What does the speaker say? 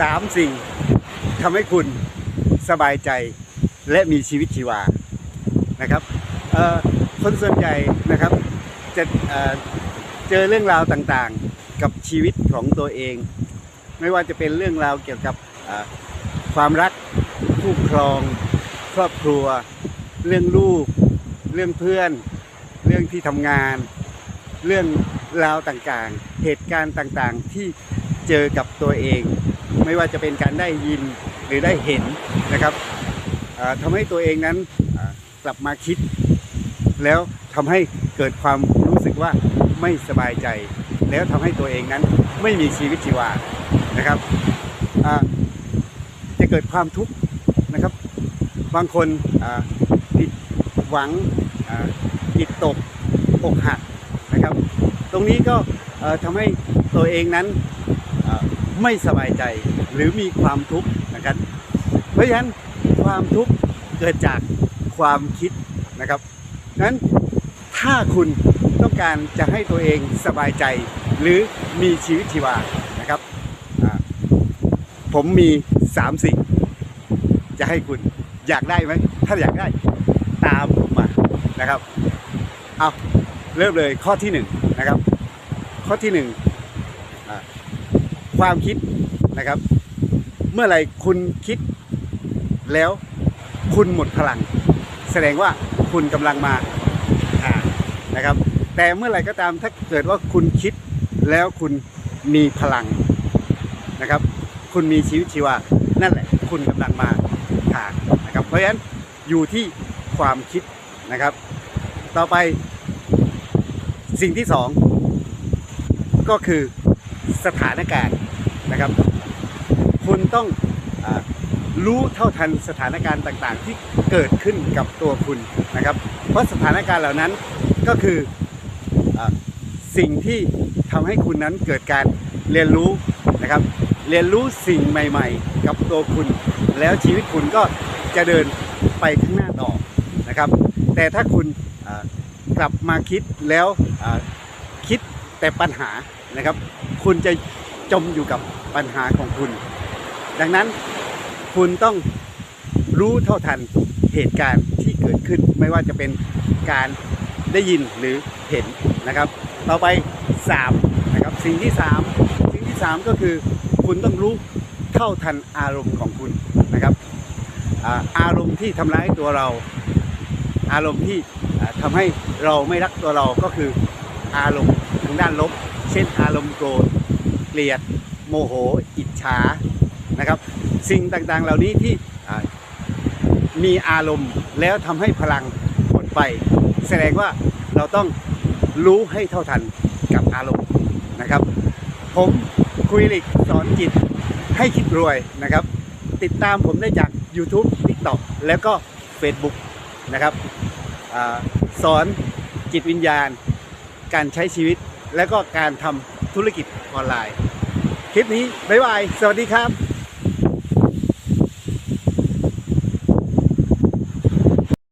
สามสิ่งทำให้คุณสบายใจและมีชีวิตชีวานะครับคนส่วนใหญ่นะครับจะเจอเรื่องราวต่างๆกับชีวิตของตัวเอง ไม่ว่าจะเป็นเรื่องราวเกี่ยวกับความรักคู่ครอง ครอบครัว เรื่องลูก เรื่องเพื่อน เรื่องที่ทำงาน เรื่องราวต่างๆ เหตุการณ์ต่างๆที่เจอกับตัวเอง ไม่ว่าจะเป็นการได้ยินหรือได้เห็นนะครับทำให้ตัวเองนั้นกลับมาคิด แล้วทำให้เกิดความรู้สึกว่าไม่สบายใจ แล้วทำให้ตัวเองนั้นไม่มีชีวิตชีวานะครับจะเกิดความทุกข์นะครับ บางคนผิดหวังจิตตกอกหักนะครับ ตรงนี้ก็ทำให้ตัวเองนั้น ไม่สบายใจหรือมีความทุกข์นะครับ เพราะฉะนั้นความทุกข์เกิดจากความคิดนะครับนั้นถ้าคุณต้องการจะให้ตัวเองสบายใจ หรือมีชีวิตชีวานะครับ ผมมีสามสิ่ง จะให้คุณอยากได้ไหม ถ้าอยากได้ตามผมมานะครับ เอาเริ่มเลยข้อที่หนึ่งนะครับ ข้อที่หนึ่งอ่า ความคิดนะครับ เมื่อไหร่คุณคิดแล้วคุณหมดพลัง แสดงว่าคุณกำลังมานะครับ แต่เมื่อไหร่ก็ตามถ้าเกิดว่าคุณคิดแล้วคุณมีพลังนะครับ คุณมีชีวิตชีวานั่นแหละ คุณกำลังมาทางนะครับ เพราะฉะนั้นอยู่ที่ความคิดนะครับ ต่อไปสิ่งที่สองก็คือสถานการณ์ นะครับ คุณต้องอรู้เท่าทันสถานการณ์ต่างๆ ที่เกิดขึ้นกับตัวคุณนะครับ เพราะสถานการณ์เหล่านั้นก็คืออสิ่งที่ทำให้คุณนั้นเกิดการเรียนรู้นะครับ เรียนรู้สิ่งใหม่ๆ กับตัวคุณ แล้วชีวิตคุณก็จะเดินไปข้างหน้าต่อนะครับ แต่ถ้าคุณกลับมาคิดแล้วคิดแต่ปัญหานะครับ คุณจะ จมอยู่กับปัญหาของคุณ ดังนั้นคุณต้องรู้เท่าทันเหตุการณ์ที่เกิดขึ้น ไม่ว่าจะเป็นการได้ยินหรือเห็นนะครับ ต่อไป3นะครับสิ่งที่ 3 สิ่งที่ 3 ก็คือคุณต้องรู้เท่าทันอารมณ์ของคุณนะครับอารมณ์ที่ทำร้ายตัวเรา อารมณ์ที่ทำให้เราไม่รักตัวเราก็คืออารมณ์ทางด้านลบ เช่นอารมณ์โกรธ เกลียด โมโห อิจฉานะครับ สิ่งต่างๆเหล่านี้ที่มีอารมณ์แล้วทำให้พลังหมดไป แสดงว่าเราต้องรู้ให้เท่าทันกับอารมณ์นะครับ ผมคุยลิกสอนจิตให้คิดรวยนะครับ ติดตามผมได้จาก YouTube TikTok แล้วก็ Facebook นะครับอสอนจิตวิญญาณ การใช้ชีวิต และก็การทำธุรกิจออนไลน์ คลิปนี้ บ๊ายบาย สวัสดีครับ